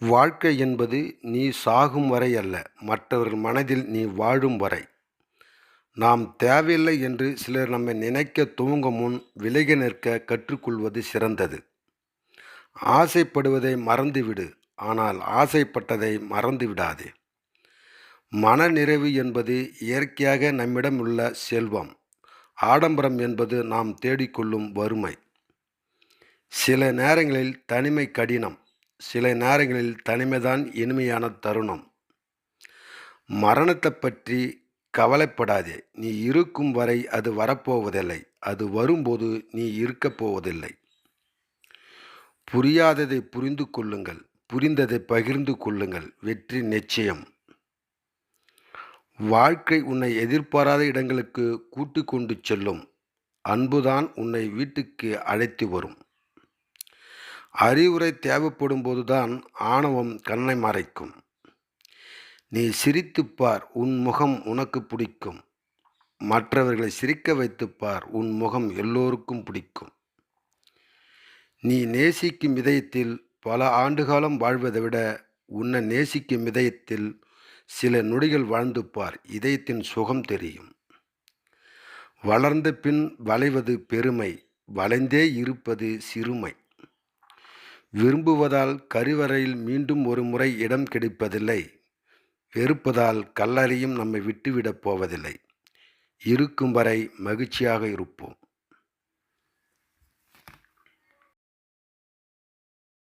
வாழ்க்கை என்பது நீ சாகும் வரை அல்ல மற்றவர்கள் மனதில் நீ வாழும் வரை. நாம் தேவையில்லை என்று சிலர் நம்மை நினைக்க துவங்கும் முன் விலகி நிற்க கற்றுக்கொள்வது சிறந்தது. ஆசைப்படுவதை மறந்துவிடு ஆனால் ஆசைப்பட்டதை மறந்து விடாதே மனநிறைவு என்பது இயற்கையாக நம்மிடம் உள்ள செல்வம். ஆடம்பரம் என்பது நாம் தேடிக்கொள்ளும் வறுமை. சில நேரங்களில் தனிமை கடினம் சில நேரங்களில் தனிமைதான் இனிமையான தருணம். மரணத்தை பற்றி கவலைப்படாதே. நீ இருக்கும் வரை அது வரப்போவதில்லை. அது வரும்போது நீ இருக்கப் போவதில்லை. புரியாததை புரிந்து கொள்ளுங்கள். புரிந்ததை பகிர்ந்து கொள்ளுங்கள். வெற்றி நிச்சயம். வாழ்க்கை உன்னை எதிர்பாராத இடங்களுக்கு கூட்டு கொண்டு செல்லும். அன்புதான் உன்னை வீட்டுக்கு அழைத்து வரும். அறிவுரை தேவைப்படும் போதுதான் ஆணவம் கண்ணை மறைக்கும். நீ சிரித்துப் பார் உன் முகம் உனக்கு பிடிக்கும். மற்றவர்களை சிரிக்க வைத்துப் பார் உன் முகம் எல்லோருக்கும் பிடிக்கும். நீ நேசிக்கும் இதயத்தில் பல ஆண்டுகாலம் வாழ்வதை விட உன்னை நேசிக்கும் இதயத்தில் சில நொடிகள் வாழ்ந்து பார் இதயத்தின் சுகம் தெரியும். வளர்ந்த பின் வளைவது பெருமை வளைந்தே இருப்பது சிறுமை. விரும்புவதால் கருவறையில் மீண்டும் ஒரு முறை இடம் கிடைப்பதில்லை. வெறுப்பதால் கல்லறையும் நம்மை விட்டுவிடப் போவதில்லை. இருக்கும் வரை மகிழ்ச்சியாக இருப்போம்.